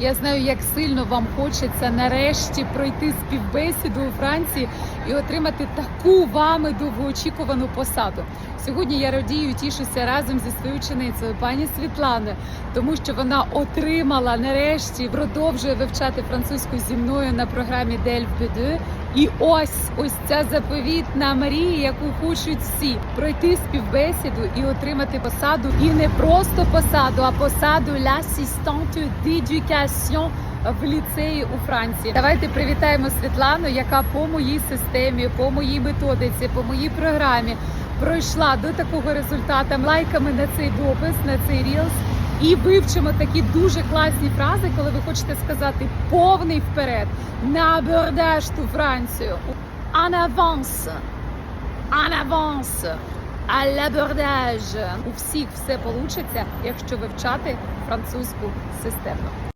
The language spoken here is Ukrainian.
Я знаю, як сильно вам хочеться нарешті пройти співбесіду у Франції і отримати таку вами довгоочікувану посаду. Сьогодні я радію тішуся разом зі своєю ученицею пані Світланою, тому що вона отримала нарешті продовжує вивчати французьку зі мною на програмі Дель B2. І ось ось ця заповітна мрія, яку хочуть всі пройти співбесіду і отримати посаду, і не просто посаду, а посаду l'assistante d'éducation в ліцеї у Франції. Давайте привітаємо Світлану, яка по моїй системі, по моїй методиці, по моїй програмі пройшла до такого результату лайками на цей допис, на цей рілс. І вивчимо такі дуже класні фрази, коли ви хочете сказати повний вперед на абордаж ту Францію. En avance, en avance, à l'abordage. У всіх все получиться, якщо вивчати французьку систему.